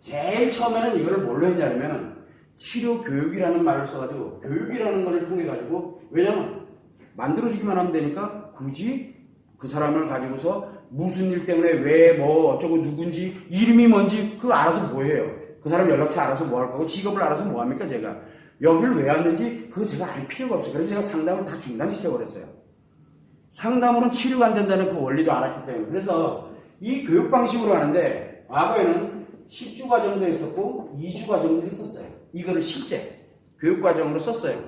제일 처음에는 이거를 뭘로 했냐면 치료 교육이라는 말을 써가지고 교육이라는 것을 통해 가지고 왜냐면 만들어주기만 하면 되니까 굳이 그 사람을 가지고서 무슨 일 때문에 왜 뭐 어쩌고 누군지 이름이 뭔지 그거 알아서 뭐해요? 그 사람 연락처 알아서 뭐 할 거고 직업을 알아서 뭐 합니까 제가? 여기를 왜 왔는지 그거 제가 알 필요가 없어요. 그래서 제가 상담을 다 중단시켜 버렸어요. 상담으로는 치료가 안 된다는 그 원리도 알았기 때문에. 그래서 이 교육 방식으로 하는데 과거에는 10주 과정도 했었고 2주 과정도 했었어요. 이거를 실제 교육 과정으로 썼어요.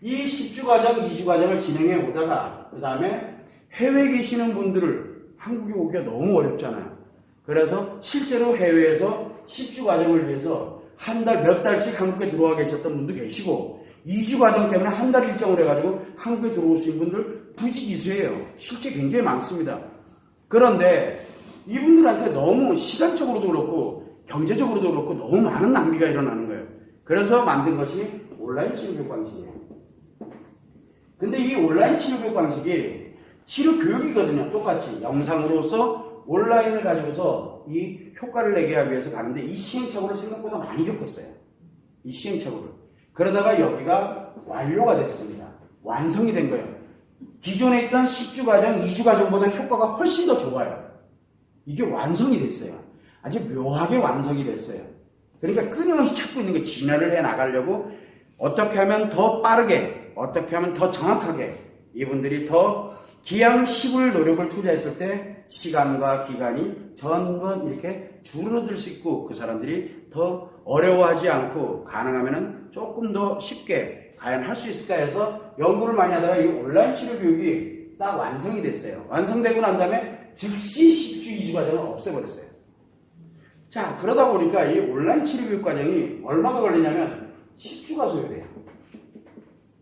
이 10주 과정, 2주 과정을 진행해 오다가 그 다음에 해외에 계시는 분들을 한국에 오기가 너무 어렵잖아요. 그래서 실제로 해외에서 10주 과정을 위해서 한 달, 몇 달씩 한국에 들어와 계셨던 분도 계시고 2주 과정 때문에 한 달 일정을 해가지고 한국에 들어오신 분들 부지기수예요. 실제 굉장히 많습니다. 그런데 이분들한테 너무 시간적으로도 그렇고 경제적으로도 그렇고 너무 많은 낭비가 일어나는 거예요. 그래서 만든 것이 온라인 치료교육 방식이에요. 근데 이 온라인 치료교육 방식이 치료교육이거든요. 똑같이 영상으로서 온라인을 가지고서 이 효과를 내게 하기 위해서 가는데 이 시행착오를 생각보다 많이 겪었어요. 이 시행착오를. 그러다가 여기가 완료가 됐습니다. 완성이 된 거예요. 기존에 있던 10주 과정, 2주 과정보다 효과가 훨씬 더 좋아요. 이게 완성이 됐어요. 아주 묘하게 완성이 됐어요. 그러니까 끊임없이 찾고 있는 게 진화를 해 나가려고 어떻게 하면 더 빠르게, 어떻게 하면 더 정확하게 이분들이 더 기양 10을 노력을 투자했을 때 시간과 기간이 전부 이렇게 줄어들 수 있고 그 사람들이 더 어려워하지 않고 가능하면 조금 더 쉽게 과연 할 수 있을까 해서 연구를 많이 하다가 이 온라인 치료 교육이 딱 완성이 됐어요. 완성되고 난 다음에 즉시 10주 2주 과정을 없애버렸어요. 자, 그러다 보니까 이 온라인 치료 교육 과정이 얼마가 걸리냐면 10주가 소요돼요.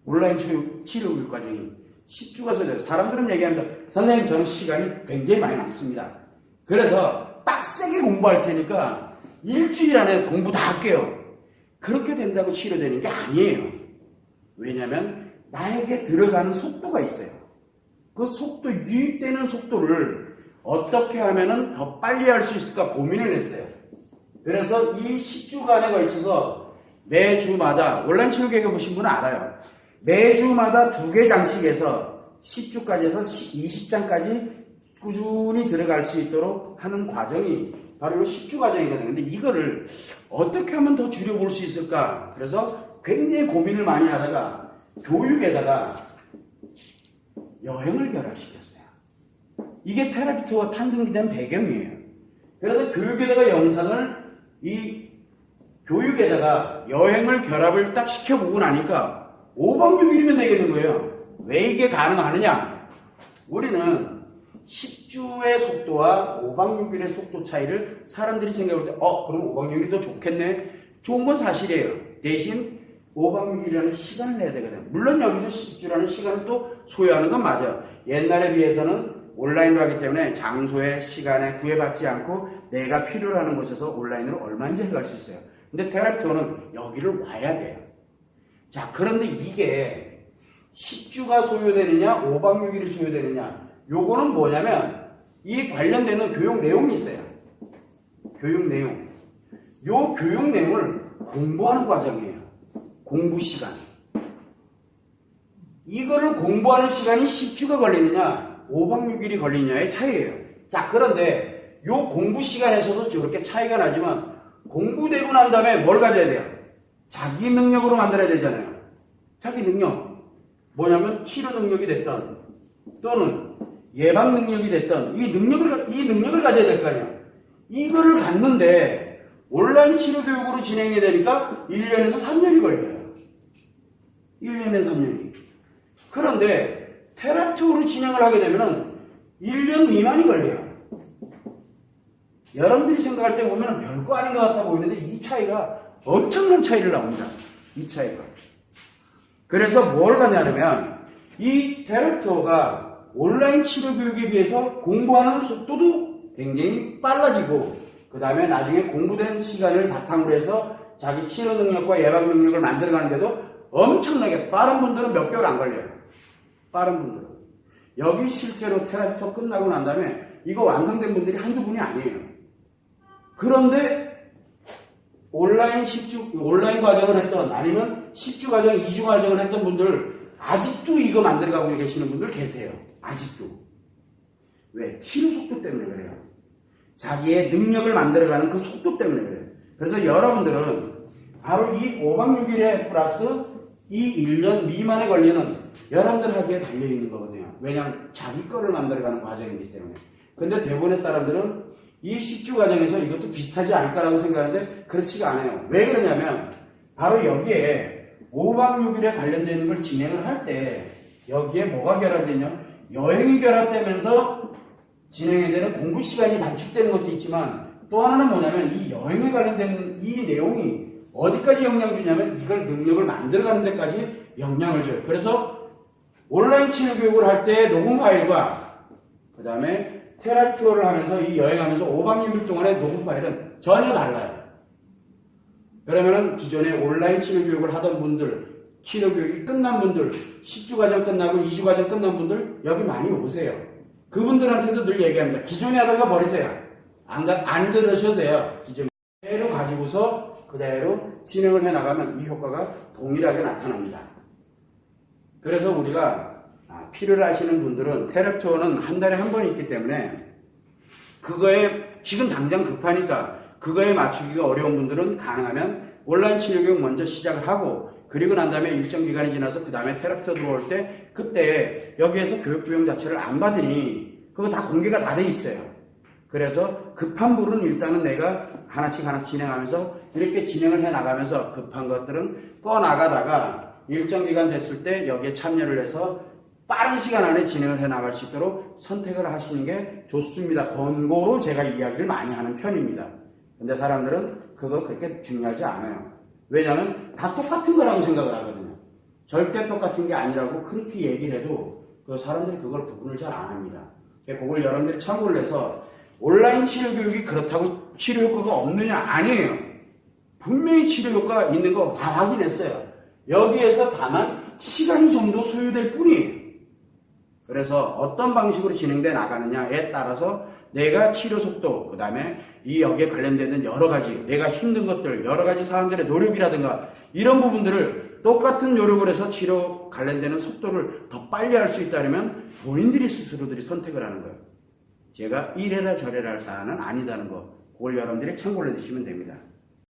온라인 치료, 교육 과정이 10주가 소요돼요. 사람들은 얘기합니다. 선생님, 저는 시간이 굉장히 많이 남습니다. 그래서 빡세게 공부할 테니까 일주일 안에 공부 다 할게요. 그렇게 된다고 치료되는 게 아니에요. 왜냐하면 나에게 들어가는 속도가 있어요. 그 속도, 유입되는 속도를 어떻게 하면 더 빨리 할 수 있을까 고민을 했어요. 그래서 이 10주간에 걸쳐서 매주마다, 온라인 치료계획에 보신 분은 알아요. 매주마다 두 개 장씩해서 10주까지 해서 20장까지 꾸준히 들어갈 수 있도록 하는 과정이 바로 이 10주 과정이거든요. 근데 이거를 어떻게 하면 더 줄여볼 수 있을까? 그래서 굉장히 고민을 많이 하다가 교육에다가 여행을 결합시켰어요. 이게 테라피트가 탄생된 배경이에요. 그래서 교육에다가 영상을 이 교육에다가 여행을 결합을 딱 시켜보고 나니까 5박 6일이면 되겠는 거예요. 왜 이게 가능하느냐? 우리는 10주의 속도와 5박 6일의 속도 차이를 사람들이 생각할 때, 어, 그럼 5박 6일이 더 좋겠네? 좋은 건 사실이에요. 대신 5박 6일이라는 시간을 내야 되거든요. 물론 여기도 10주라는 시간을 또 소요하는 건 맞아요. 옛날에 비해서는 온라인으로 하기 때문에 장소에 시간에 구애받지 않고 내가 필요로 하는 곳에서 온라인으로 얼마든지 해갈 수 있어요. 근데 테라피토는 여기를 와야 돼요. 자, 그런데 이게 10주가 소요되느냐, 5박 6일이 소요되느냐, 요거는 뭐냐면 이 관련되는 교육 내용이 있어요. 교육 내용. 요 교육 내용을 공부하는 과정이에요. 공부 시간. 이거를 공부하는 시간이 10주가 걸리느냐, 5박 6일이 걸리느냐의 차이예요. 자, 그런데 요 공부 시간에서도 저렇게 차이가 나지만 공부되고 난 다음에 뭘 가져야 돼요? 자기 능력으로 만들어야 되잖아요. 자기 능력. 뭐냐면 치료 능력이 됐던 또는 예방 능력이 됐던 이 능력을 이 능력을 가져야 될 거 아니에요. 이거를 갖는데 온라인 치료 교육으로 진행이 되니까 1년에서 3년이 걸려요. 1년에서 3년이. 그런데 테라피오로 진행을 하게 되면은 1년 미만이 걸려요. 여러분들이 생각할 때 보면 별거 아닌 것 같아 보이는데 이 차이가 엄청난 차이를 나옵니다. 이 차이가. 그래서 뭘 가냐면 이 테라피오가 온라인 치료 교육에 비해서 공부하는 속도도 굉장히 빨라지고 그 다음에 나중에 공부된 시간을 바탕으로 해서 자기 치료 능력과 예방 능력을 만들어가는데도 엄청나게 빠른 분들은 몇 개월 안 걸려요. 빠른 분들은. 여기 실제로 테라피토 끝나고 난 다음에 이거 완성된 분들이 한두 분이 아니에요. 그런데 온라인 10주, 온라인 과정을 했던 아니면 10주 과정, 2주 과정을 했던 분들 아직도 이거 만들어가고 계시는 분들 계세요. 아직도. 왜? 치료 속도 때문에 그래요. 자기의 능력을 만들어가는 그 속도 때문에 그래요. 그래서 여러분들은 바로 이 5박 6일에 플러스 이 1년 미만에 걸리는 여러분들 하기에 달려있는 거거든요. 왜냐하면 자기 거를 만들어가는 과정이기 때문에. 근데 대부분의 사람들은 이 10주 과정에서 이것도 비슷하지 않을까라고 생각하는데 그렇지가 않아요. 왜 그러냐면 바로 여기에 5박 6일에 관련되는 걸 진행을 할 때 여기에 뭐가 결합되냐? 여행이 결합되면서 진행이 되는 공부 시간이 단축되는 것도 있지만 또 하나는 뭐냐면 이 여행에 관련된 이 내용이 어디까지 영향 주냐면 이걸 능력을 만들어가는 데까지 영향을 줘요. 그래서 온라인 치료 교육을 할 때 녹음 파일과 그 다음에 테라피 투어를 하면서 이 여행하면서 5박 6일 동안의 녹음 파일은 전혀 달라요. 그러면은 기존에 온라인 치료 교육을 하던 분들, 치료 교육이 끝난 분들, 10주 과정 끝나고 2주 과정 끝난 분들 여기 많이 오세요. 그분들한테도 늘 얘기합니다. 기존에 하던 거 버리세요. 안, 가- 안 들으셔도 돼요. 기존 그대로 가지고서 그대로 진행을 해 나가면 이 효과가 동일하게 나타납니다. 그래서 우리가 아, 필요를 하시는 분들은 테라피 투어는 한 달에 한 번 있기 때문에 그거에 지금 당장 급하니까 그거에 맞추기가 어려운 분들은 가능하면 온라인 치료 교육 먼저 시작을 하고 그리고 난 다음에 일정 기간이 지나서 그 다음에 테라피 투어 들어올 때 그때 여기에서 교육 비용 자체를 안 받으니 그거 다 공개가 다 돼 있어요. 그래서 급한 불은 일단은 내가 하나씩 하나씩 진행하면서 이렇게 진행을 해 나가면서 급한 것들은 꺼 나가다가 일정 기간 됐을 때 여기에 참여를 해서 빠른 시간 안에 진행을 해 나갈 수 있도록 선택을 하시는 게 좋습니다. 권고로 제가 이야기를 많이 하는 편입니다. 근데 사람들은 그거 그렇게 중요하지 않아요. 왜냐하면 다 똑같은 거라고 생각을 하거든요. 절대 똑같은 게 아니라고 그렇게 얘기를 해도 그 사람들이 그걸 구분을 잘 안 합니다. 그걸 여러분들이 참고를 해서 온라인 치료 교육이 그렇다고 치료 효과가 없느냐? 아니에요. 분명히 치료 효과가 있는 거 다 확인했어요. 여기에서 다만 시간이 좀 더 소요될 뿐이에요. 그래서 어떤 방식으로 진행돼 나가느냐에 따라서 내가 치료 속도, 그 다음에 이 여기에 관련되는 여러 가지, 내가 힘든 것들, 여러 가지 사람들의 노력이라든가 이런 부분들을 똑같은 노력을 해서 치료 관련되는 속도를 더 빨리 할 수 있다면 본인들이 스스로들이 선택을 하는 거예요. 제가 이래라 저래라 할 사안은 아니다는 거, 그걸 여러분들이 참고를 해주시면 됩니다.